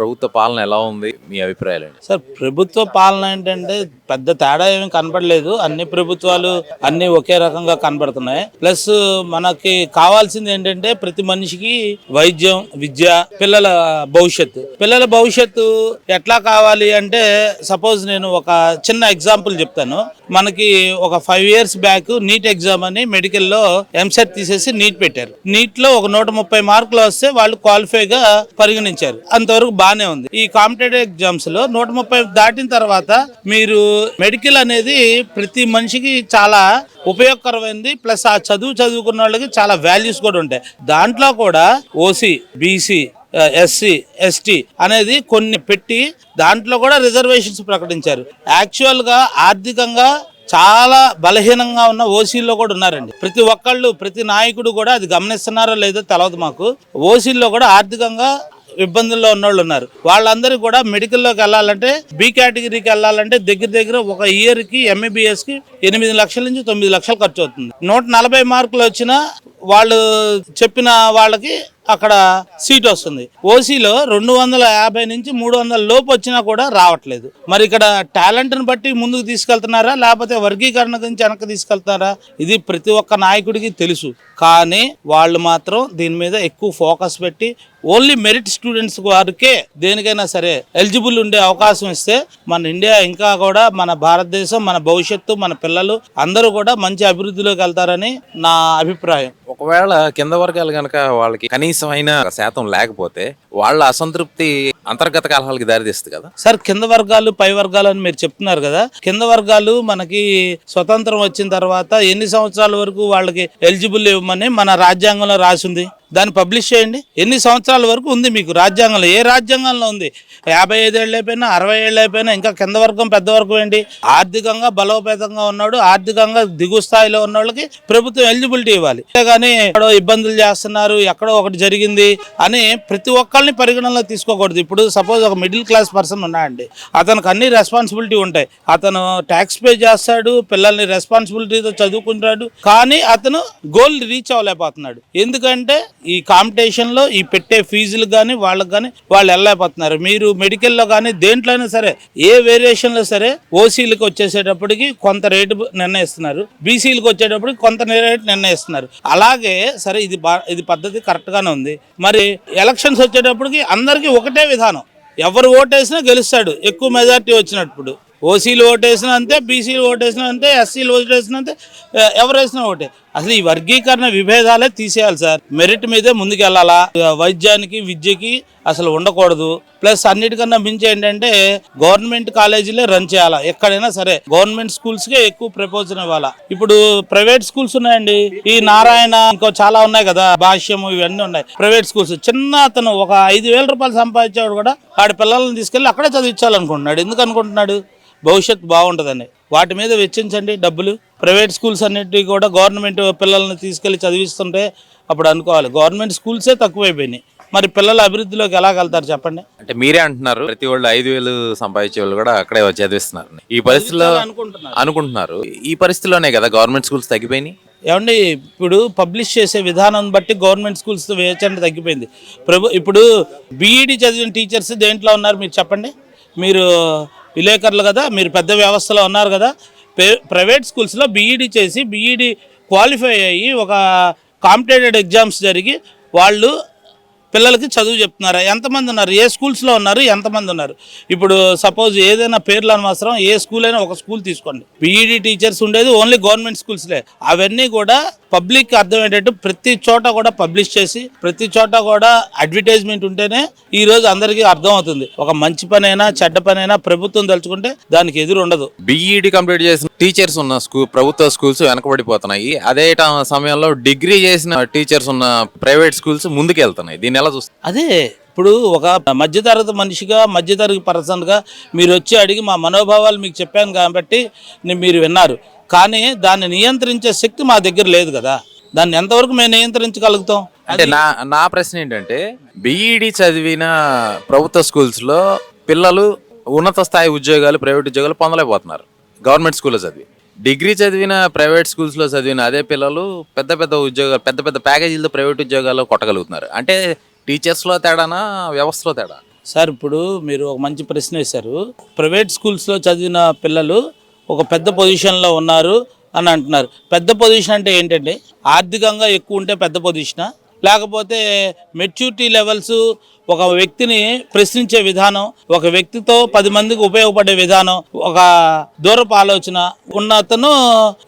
ప్రభుత్వ పాలన ఎలా ఉంది? మీ అభిప్రాయాలు సార్ ప్రభుత్వ పాలన ఏంటంటే పెద్ద తేడా ఏమి కనపడలేదు. అన్ని ప్రభుత్వాలు అన్ని ఒకే రకంగా కనబడుతున్నాయి ప్లస్ మనకి కావాల్సింది ఏంటంటే ప్రతి మనిషికి వైద్యం విద్య పిల్లల భవిష్యత్తు. పిల్లల భవిష్యత్తు ఎట్లా కావాలి అంటే సపోజ్ నేను ఒక చిన్న ఎగ్జాంపుల్ చెప్తాను. మనకి ఒక five years back NEET exam అని మెడికల్లో ఎంసెట్ తీసేసి నీట్ పెట్టారు. నీట్లో ఒక నూట ముప్పై మార్కులు వస్తే వాళ్ళు క్వాలిఫైగా పరిగణించారు. అంతవరకు బానే ఉంది. ఈ కాంపిటేటివ్ ఎగ్జామ్స్లో నూట ముప్పై దాటిన తర్వాత మీరు మెడికల్ అనేది ప్రతి మనిషికి చాలా ఉపయోగకరమైంది. ప్లస్ ఆ చదువు చదువుకున్న వాళ్ళకి చాలా వాల్యూస్ కూడా ఉంటాయి. దాంట్లో కూడా ఓసీ బీసీ ఎస్సీ ఎస్టీ అనేది కొన్ని పెట్టి దాంట్లో కూడా రిజర్వేషన్స్ ప్రకటించారు. యాక్చువల్గా ఆర్థికంగా చాలా బలహీనంగా ఉన్న ఓసీల్లో కూడా ఉన్నారండి. ప్రతి ఒక్కళ్ళు ప్రతి నాయకుడు కూడా అది గమనిస్తున్నారో లేదో తెలియదు మాకు. ఓసీల్లో కూడా ఆర్థికంగా ఇబ్బందుల్లో ఉన్నోళ్ళు ఉన్నారు. వాళ్ళందరూ కూడా మెడికల్లోకి వెళ్ళాలంటే బి కేటగిరీకి వెళ్ళాలంటే దగ్గర దగ్గర ఒక ఇయర్కి కి ఎనిమిది లక్షల నుంచి తొమ్మిది లక్షలు ఖర్చు అవుతుంది. నూట నలభై మార్కులు వచ్చినా వాళ్ళు చెప్పిన వాళ్ళకి అక్కడ సీట్ వస్తుంది. ఓసీలో రెండు వందల యాభై నుంచి మూడు వందల లోపు వచ్చినా కూడా రావట్లేదు. మరి ఇక్కడ టాలెంట్ని బట్టి ముందుకు తీసుకెళ్తున్నారా? లేకపోతే వర్గీకరణ గురించి వెనక్కి తీసుకెళ్తున్నారా? ఇది ప్రతి ఒక్క నాయకుడికి తెలుసు. కానీ వాళ్ళు మాత్రం దీని మీద ఎక్కువ ఫోకస్ పెట్టి ఓన్లీ మెరిట్ స్టూడెంట్స్ వారికే దేనికైనా సరే ఎలిజిబుల్ ఉండే అవకాశం ఇస్తే మన ఇండియా ఇంకా కూడా మన భారతదేశం మన భవిష్యత్తు మన పిల్లలు అందరూ కూడా మంచి అభివృద్ధిలోకి వెళ్తారని నా అభిప్రాయం. ఒకవేళ కింద వర్గాలు కనుక వాళ్ళకి కనీసం అయినా శాతం లేకపోతే వాళ్ళ అసంతృప్తి అంతర్గత కలహాలకి దారితీస్తుంది కదా. సార్ కింద వర్గాలు పై వర్గాలు అని మీరు చెప్తున్నారు కదా కింద వర్గాలు మనకి స్వతంత్రం వచ్చిన తర్వాత ఎన్ని సంవత్సరాల వరకు వాళ్ళకి ఎలిజిబుల్ ఇవ్వమని మన రాజ్యాంగంలో రాసింది? దాన్ని పబ్లిష్ చేయండి. ఎన్ని సంవత్సరాల వరకు ఉంది మీకు రాజ్యాంగంలో? ఏ రాజ్యాంగంలో ఉంది? యాభై ఐదేళ్ళు అయిపోయినా అరవై ఏళ్ళు అయిపోయినా ఇంకా కింద వర్గం పెద్ద వర్గం ఏంటి? ఆర్థికంగా బలోపేతంగా ఉన్నాడు ఆర్థికంగా దిగు స్థాయిలో ఉన్న వాళ్ళకి ప్రభుత్వం ఎలిజిబిలిటీ ఇవ్వాలి. అంతేగాని ఎక్కడో ఇబ్బందులు చేస్తున్నారు ఎక్కడో ఒకటి జరిగింది అని ప్రతి ఒక్కరిని పరిగణనలో తీసుకోకూడదు. ఇప్పుడు సపోజ్ ఒక మిడిల్ క్లాస్ పర్సన్ ఉన్నాయండి అతనికి అన్ని రెస్పాన్సిబిలిటీ ఉంటాయి. అతను ట్యాక్స్ పే చేస్తాడు పిల్లల్ని రెస్పాన్సిబిలిటీతో చదువుకుంటాడు కానీ అతను గోల్ రీచ్ అవ్వలేకపోతున్నాడు. ఎందుకంటే ఈ కాంపిటీషన్లో ఈ పెట్టే ఫీజులు కానీ వాళ్ళకి కానీ వాళ్ళు వెళ్ళలేకపోతున్నారు. మీరు మెడికల్లో కానీ దేంట్లోనే సరే ఏ వేరియేషన్లో సరే ఓసీలకు వచ్చేసేటప్పటికి కొంత రేటు నిర్ణయిస్తున్నారు. బీసీలకు వచ్చేటప్పటికి కొంత రేటు నిర్ణయిస్తున్నారు. అలాగే సరే ఇది బా ఇది పద్ధతి కరెక్ట్గానే ఉంది. మరి ఎలక్షన్స్ వచ్చేటప్పటికి అందరికీ ఒకటే విధానం. ఎవరు ఓటేసినా గెలుస్తాడు. ఎక్కువ మెజార్టీ వచ్చినప్పుడు. ఓసీలు ఓటేసిన అంతే బీసీలు ఓటేసిన అంతే ఎస్సీలు ఓటేసిన అంతే ఎ- ఓటే. అసలు ఈ వర్గీకరణ విభేదాలే తీసేయాలి సార్. మెరిట్ మీదే ముందుకెళ్ళాలా? వైద్యానికి విద్యకి అసలు ఉండకూడదు. ప్లస్ అన్నిటికన్నా మించి ఏంటంటే గవర్నమెంట్ కాలేజీలే రన్ చేయాలా? ఎక్కడైనా సరే. గవర్నమెంట్ స్కూల్స్కే ఎక్కువ ప్రపోజన్ ఇవ్వాలా? ఇప్పుడు ప్రైవేట్ స్కూల్స్ ఉన్నాయండి. ఈ నారాయణ ఇంకో చాలా ఉన్నాయి కదా. భాష్యము ఇవన్నీ ఉన్నాయి. Private schools. చిన్న అతను ఒక ఐదు వేల రూపాయలు సంపాదించేవాడు కూడా ఆడ పిల్లల్ని తీసుకెళ్ళి అక్కడే చదివించాలనుకుంటున్నాడు. ఎందుకు అనుకుంటున్నాడు? భవిష్యత్తు బాగుంటుందని వాటి మీద వెచ్చించండి డబ్బులు. ప్రైవేట్ స్కూల్స్ అన్నిటికీ కూడా గవర్నమెంట్ పిల్లల్ని తీసుకెళ్ళి చదివిస్తుంటే అప్పుడు అనుకోవాలి. గవర్నమెంట్ స్కూల్సే తక్కువైపోయినాయి. మరి పిల్లల అభివృద్ధిలోకి ఎలా వెళ్తారు చెప్పండి? అంటే మీరే అంటున్నారు. ప్రతి వాళ్ళు ఐదు వేలు సంపాదించే వాళ్ళు కూడా అక్కడే చదివిస్తున్నారు ఈ పరిస్థితిలో అనుకుంటున్నారు. అనుకుంటున్నారు. ఈ పరిస్థితిలోనే కదా గవర్నమెంట్ స్కూల్స్ తగ్గిపోయినాయి? ఏమండి ఇప్పుడు పబ్లిష్ చేసే విధానం బట్టి గవర్నమెంట్ స్కూల్స్ వేచండి తగ్గిపోయింది. ప్రభు ఇప్పుడు బీఈడి చదివిన టీచర్స్ దేంట్లో ఉన్నారు మీరు చెప్పండి? మీరు విలేకరులు కదా మీరు పెద్ద వ్యవస్థలో ఉన్నారు కదా ప్రైవేట్ ప్రైవేట్ స్కూల్స్లో బీఈడీ చేసి బీఈడీ క్వాలిఫై అయ్యి ఒక కాంపిటేటివ్ ఎగ్జామ్స్ జరిగి వాళ్ళు పిల్లలకి చదువు చెప్తున్నారా. ఎంతమంది ఉన్నారు? ఏ స్కూల్స్లో ఉన్నారు? ఎంతమంది ఉన్నారు? ఇప్పుడు సపోజ్ ఏదైనా పేర్లు అనవసరం ఏ స్కూల్ అయినా ఒక స్కూల్ తీసుకోండి. బీఈడి టీచర్స్ ఉండేది ఓన్లీ గవర్నమెంట్ స్కూల్స్లే అవన్నీ కూడా పబ్లిక్ అర్థమయ్యేటట్టు ప్రతి చోట కూడా పబ్లిష్ చేసి ప్రతి చోట కూడా అడ్వర్టైజ్మెంట్ ఉంటేనే ఈ రోజు అందరికీ అర్థమవుతుంది ఒక మంచి పనైనా చెడ్డ పనైనా ప్రభుత్వం తలుచుకుంటే దానికి ఎదురు ఉండదు. బీఈడి కంప్లీట్ చేసిన టీచర్స్ ఉన్న స్కూల్ ప్రభుత్వ స్కూల్స్ వెనకబడిపోతున్నాయి. అదే ట- సమయంలో డిగ్రీ చేసిన టీచర్స్ ఉన్న ప్రైవేట్ స్కూల్స్ ముందుకెళ్తున్నాయి. దీని ఎలా చూస్తారు? అదే ఇప్పుడు ఒక మధ్యతరగతి మనిషిగా మధ్యతరగతి పర్సన్గా మీరు వచ్చి అడిగి మా మనోభావాలు మీకు చెప్పాను కాబట్టి మీరు విన్నారు. కానీ దాన్ని నియంత్రించే శక్తి మా దగ్గర లేదు కదా. దాన్ని ఎంతవరకు మేము నియంత్రించగలుగుతాం? అంటే నా నా ప్రశ్న ఏంటంటే బీఈడి చదివిన ప్రభుత్వ స్కూల్స్లో పిల్లలు ఉన్నత స్థాయి ఉద్యోగాలు ప్రైవేట్ ఉద్యోగాలు పొందలేకపోతున్నారు. గవర్నమెంట్ స్కూల్లో చదివి. డిగ్రీ చదివిన ప్రైవేట్ స్కూల్స్లో చదివిన అదే పిల్లలు పెద్ద పెద్ద ఉద్యోగాలు పెద్ద పెద్ద ప్యాకేజీలతో ప్రైవేట్ ఉద్యోగాలు కొట్టగలుగుతున్నారు. అంటే టీచర్స్లో తేడానా వ్యవస్థలో తేడా? సార్ ఇప్పుడు మీరు ఒక మంచి ప్రశ్న వేశారు. ప్రైవేట్ స్కూల్స్లో చదివిన పిల్లలు ఒక పెద్ద పొజిషన్లో ఉన్నారు అని అంటున్నారు. పెద్ద పొజిషన్ అంటే ఏంటంటే ఆర్థికంగా ఎక్కువ ఉంటే పెద్ద పొజిషనా? లేకపోతే మెచ్యూరిటీ లెవెల్స్ ఒక వ్యక్తిని ప్రశ్నించే విధానం ఒక వ్యక్తితో పది మందికి ఉపయోగపడే విధానం ఒక దూరపు ఆలోచన ఉన్న అతను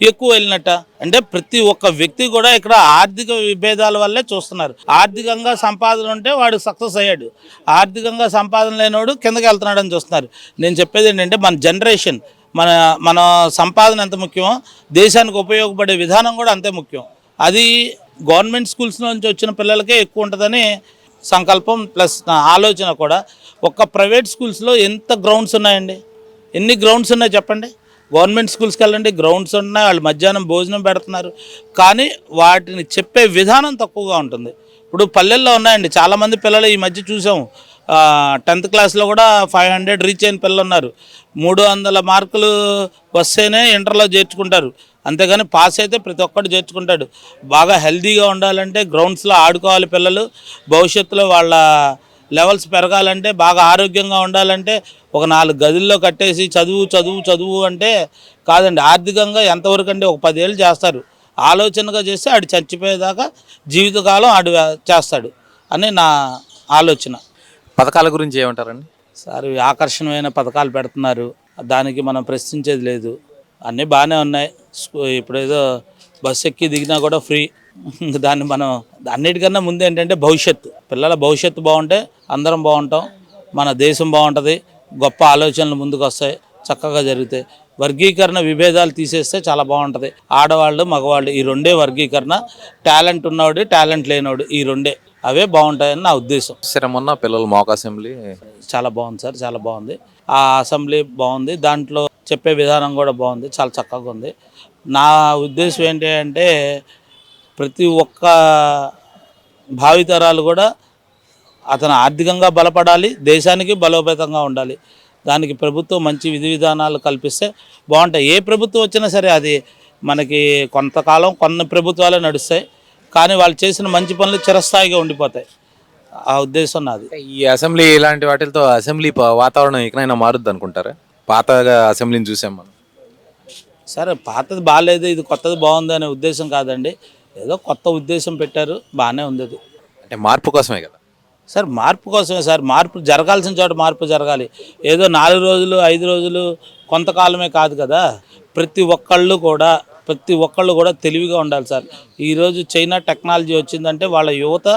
ఎక్కువ వెళ్ళినట్ట. అంటే ప్రతి ఒక్క వ్యక్తి కూడా ఇక్కడ ఆర్థిక విభేదాల వల్లే చూస్తున్నారు. ఆర్థికంగా సంపాదన ఉంటే వాడు సక్సెస్ అయ్యాడు. ఆర్థికంగా సంపాదన లేనివాడు కిందకి వెళ్తున్నాడని చూస్తున్నారు. నేను చెప్పేది ఏంటంటే మన జనరేషన్ మన మన సంపాదన ఎంత ముఖ్యమో దేశానికి ఉపయోగపడే విధానం కూడా అంతే ముఖ్యం. అది గవర్నమెంట్ స్కూల్స్ నుంచి వచ్చిన పిల్లలకే ఎక్కువ ఉంటుందని సంకల్పం ప్లస్ నా ఆలోచన కూడా. ఒక్క ప్రైవేట్ స్కూల్స్లో ఎంత గ్రౌండ్స్ ఉన్నాయండి? ఎన్ని గ్రౌండ్స్ ఉన్నాయి చెప్పండి? గవర్నమెంట్ స్కూల్స్కి వెళ్ళండి గ్రౌండ్స్ ఉన్నాయి వాళ్ళు మధ్యాహ్నం భోజనం పెడుతున్నారు. కానీ వాటిని చెప్పే విధానం తక్కువగా ఉంటుంది. ఇప్పుడు పల్లెల్లో ఉన్నాయండి చాలామంది పిల్లలు ఈ మధ్య చూసాము. టెన్త్ క్లాస్లో కూడా ఫైవ్ హండ్రెడ్ రీచ్ అయిన పిల్లలు ఉన్నారు మూడు వందల మార్కులు వస్తేనే ఇంటర్లో చేర్చుకుంటారు. అంతేగాని పాస్ అయితే ప్రతి ఒక్కటి చేర్చుకుంటాడు. బాగా హెల్తీగా ఉండాలంటే గ్రౌండ్స్లో ఆడుకోవాలి పిల్లలు. భవిష్యత్తులో వాళ్ళ లెవెల్స్ పెరగాలంటే బాగా ఆరోగ్యంగా ఉండాలంటే ఒక నాలుగు గదుల్లో కట్టేసి చదువు చదువు చదువు అంటే కాదండి ఆర్థికంగా ఎంతవరకు అంటే ఒక పదేళ్ళు చేస్తారు. ఆలోచనగా చేస్తే ఆడు చచ్చిపోయేదాకా జీవితకాలం ఆడు చేస్తాడు అని నా ఆలోచన. పథకాల గురించి ఏమంటారండి? సార్ ఆకర్షణమైన పథకాలు పెడుతున్నారు. దానికి మనం ప్రశ్నించేది లేదు. అన్నీ బాగానే ఉన్నాయి. ఇప్పుడేదో ఇప్పుడు ఏదో ఎక్కి దిగినా కూడా ఫ్రీ. దాన్ని మనం అన్నిటికన్నా ముందు ఏంటంటే భవిష్యత్తు. పిల్లల భవిష్యత్తు బాగుంటే అందరం బాగుంటాం. మన దేశం బాగుంటుంది. గొప్ప ఆలోచనలు ముందుకు వస్తాయి చక్కగా జరుగుతాయి. వర్గీకరణ విభేదాలు తీసేస్తే చాలా బాగుంటుంది. ఆడవాళ్ళు మగవాళ్ళు ఈ రెండే వర్గీకరణ. టాలెంట్ ఉన్నవాడు టాలెంట్ లేనివాడు ఈ రెండే. అవే బాగుంటాయని నా ఉద్దేశం. సరే మొన్న పిల్లలు మోక అసెంబ్లీ చాలా బాగుంది సార్ చాలా బాగుంది. ఆ అసెంబ్లీ బాగుంది. దాంట్లో చెప్పే విధానం కూడా బాగుంది చాలా చక్కగా ఉంది. నా ఉద్దేశం ఏంటి అంటే ప్రతి ఒక్క భావితరాలు కూడా అతను ఆర్థికంగా బలపడాలి దేశానికి బలోపేతంగా ఉండాలి. దానికి ప్రభుత్వం మంచి విధి విధానాలు కల్పిస్తే బాగుంటాయి. ఏ ప్రభుత్వం వచ్చినా సరే అది మనకి కొంతకాలం కొన్ని ప్రభుత్వాలే నడుస్తాయి. కానీ వాళ్ళు చేసిన మంచి పనులు చిరస్థాయిగా ఉండిపోతాయి. ఆ ఉద్దేశం నాది. ఈ అసెంబ్లీ ఇలాంటి వాటితో అసెంబ్లీ వాతావరణం ఎక్కడైనా మారుద్ది అనుకుంటారా పాతగా అసెంబ్లీని చూసాం మనం. సరే పాతది బాగాలేదు ఇది కొత్తది బాగుంది అనే ఉద్దేశం కాదండి. ఏదో కొత్త ఉద్దేశం పెట్టారు బాగానే ఉంది అది అంటే మార్పు కోసమే కదా? సార్ మార్పు కోసమే సార్. మార్పు జరగాల్సిన చోట మార్పు జరగాలి. ఏదో నాలుగు రోజులు ఐదు రోజులు కొంతకాలమే కాదు కదా. ప్రతి ఒక్కళ్ళు కూడా ప్రతి ఒక్కళ్ళు కూడా తెలివిగా ఉండాలి సార్. ఈరోజు చైనా టెక్నాలజీ వచ్చిందంటే వాళ్ళ యువత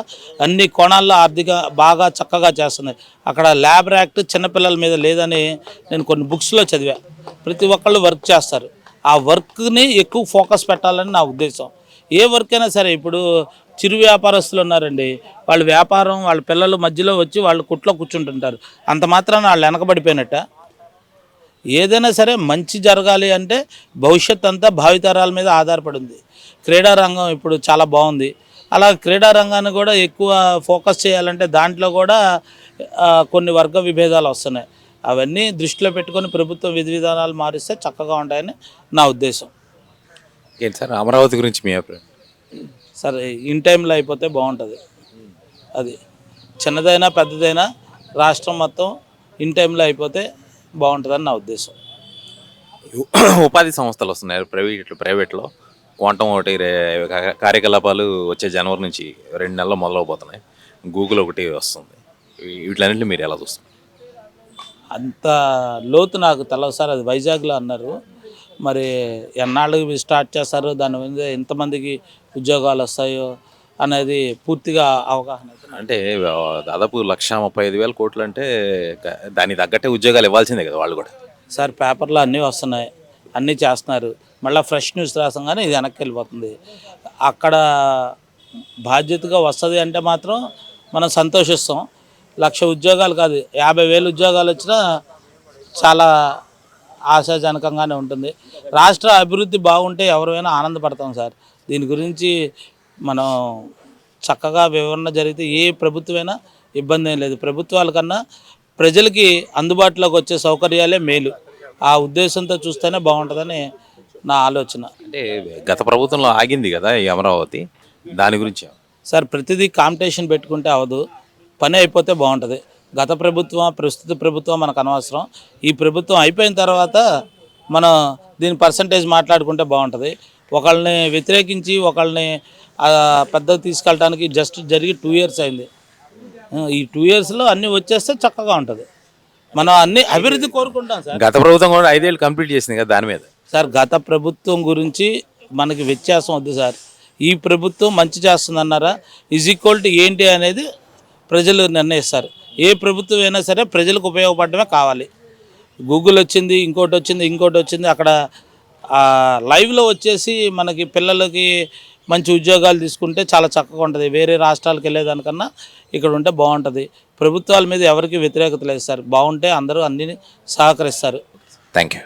అన్ని కోణాల్లో ఆర్థిక బాగా చక్కగా చేస్తుంది అక్కడ ల్యాబ్ యాక్ట్ చిన్నపిల్లల మీద లేదని నేను కొన్ని బుక్స్లో చదివా. ప్రతి ఒక్కళ్ళు వర్క్ చేస్తారు. ఆ వర్క్ని ఎక్కువ ఫోకస్ పెట్టాలని నా ఉద్దేశం. ఏ వర్క్ అయినా సరే ఇప్పుడు చిరు వ్యాపారస్తులు ఉన్నారండి. వాళ్ళ వ్యాపారం వాళ్ళ పిల్లలు మధ్యలో వచ్చి వాళ్ళు కుట్లో కూర్చుంటుంటారు. అంత మాత్రాన వాళ్ళు వెనకబడిపోయినట్ట. ఏదైనా సరే మంచి జరగాలి అంటే భవిష్యత్ అంతా భావితరాల మీద ఆధారపడి ఉంది క్రీడా రంగం ఇప్పుడు చాలా బాగుంది. అలా క్రీడా రంగాన్ని కూడా ఎక్కువ ఫోకస్ చేయాలంటే దాంట్లో కూడా కొన్ని వర్గ విభేదాలు వస్తున్నాయి. అవన్నీ దృష్టిలో పెట్టుకొని ప్రభుత్వం విధి విధానాలు మారిస్తే చక్కగా ఉంటాయని నా ఉద్దేశం. ఏంటి సార్? అమరావతి గురించి మీ అభిప్రాయం? సరే ఇన్ టైంలో అయిపోతే బాగుంటుంది. అది చిన్నదైనా పెద్దదైనా రాష్ట్రం మొత్తం ఇన్ టైంలో అయిపోతే బాగుంటుందని నా ఉద్దేశం. ఉపాధి సంస్థలు వస్తున్నాయి. ప్రైవేట్ ప్రైవేట్లో క్వాంటమ్ ఒకటి కార్యకలాపాలు వచ్చే జనవరి నుంచి రెండు నెలలు మొదలవబోతున్నాయి. గూగుల్ ఒకటి వస్తుంది. వీటిలన్నింటినీ మీరు ఎలా చూస్తారు అంత లోతు నాకు తెలవదు సార్. అది వైజాగ్లో అన్నారు. మరి ఎన్నాళ్ళకి స్టార్ట్ చేస్తారు? దాని మీద ఎంతమందికి ఉద్యోగాలు వస్తాయో అనేది పూర్తిగా అవగాహన అంటే దాదాపు లక్ష ముప్పై ఐదు వేల కోట్లు అంటే దానికి తగ్గట్టే ఉద్యోగాలు ఇవ్వాల్సిందే కదా వాళ్ళు కూడా. సార్ పేపర్లో అన్నీ వస్తున్నాయి. అన్నీ చేస్తున్నారు. మళ్ళీ ఫ్రెష్ న్యూస్ రాసంగానే ఇది వెనక్కి వెళ్ళిపోతుంది. అక్కడ బాధ్యతగా వస్తుంది అంటే మాత్రం మనం సంతోషిస్తాం. లక్ష ఉద్యోగాలు కాదు యాభై వేలు ఉద్యోగాలు వచ్చినా చాలా ఆశాజనకంగానే ఉంటుంది. రాష్ట్ర అభివృద్ధి బాగుంటే ఎవరైనా ఆనందపడతాం సార్. దీని గురించి మనం చక్కగా వివరణ జరిగితే ఏ ప్రభుత్వమైనా ఇబ్బంది ఏం లేదు. ప్రభుత్వాల కన్నా ప్రజలకి అందుబాటులోకి వచ్చే సౌకర్యాలే మేలు. ఆ ఉద్దేశంతో చూస్తేనే బాగుంటుందని నా ఆలోచన. అంటే గత ప్రభుత్వంలో ఆగింది కదా ఈ అమరావతి. దాని గురించి. సార్ ప్రతిదీ కాంపిటీషన్ పెట్టుకుంటే అవదు. పని అయిపోతే బాగుంటుంది. గత ప్రభుత్వం ప్రస్తుత ప్రభుత్వం మనకు అనవసరం. ఈ ప్రభుత్వం అయిపోయిన తర్వాత మనం దీని పర్సంటేజ్ మాట్లాడుకుంటే బాగుంటుంది. ఒకళ్ళని వ్యతిరేకించి ఒకళ్ళని ఆ, పెద్దగా తీసుకెళ్ళడానికి జస్ట్ జరిగి టూ ఇయర్స్ అయింది. ఈ టూ ఇయర్స్లో అన్నీ వచ్చేస్తే చక్కగా ఉంటుంది. మనం అన్ని అభివృద్ధి కోరుకుంటాం సార్. గత ప్రభుత్వం కూడా ఐదేళ్ళు కంప్లీట్ చేసింది కదా దాని మీద? సార్ గత ప్రభుత్వం గురించి మనకి వ్యత్యాసం వద్దు సార్. ఈ ప్రభుత్వం మంచి చేస్తుందన్నారా? ఈజ్ ఈక్వల్ టు ఏంటి అనేది ప్రజలు నిర్ణయిస్తారు. ఏ ప్రభుత్వం అయినా సరే ప్రజలకు ఉపయోగపడమే కావాలి. గూగుల్ వచ్చింది ఇంకోటి వచ్చింది ఇంకోటి వచ్చింది అక్కడ లైవ్లో వచ్చేసి మనకి పిల్లలకి మంచి ఉద్యోగాలు తీసుకుంటే చాలా చక్కగా ఉంటుంది. వేరే రాష్ట్రాలకు వెళ్ళేదానికన్నా ఇక్కడ ఉంటే బాగుంటుంది. ప్రభుత్వాల మీద ఎవరికి వ్యతిరేకత లేదు సార్. బాగుంటే అందరూ అన్ని సహకరిస్తారు. Thank you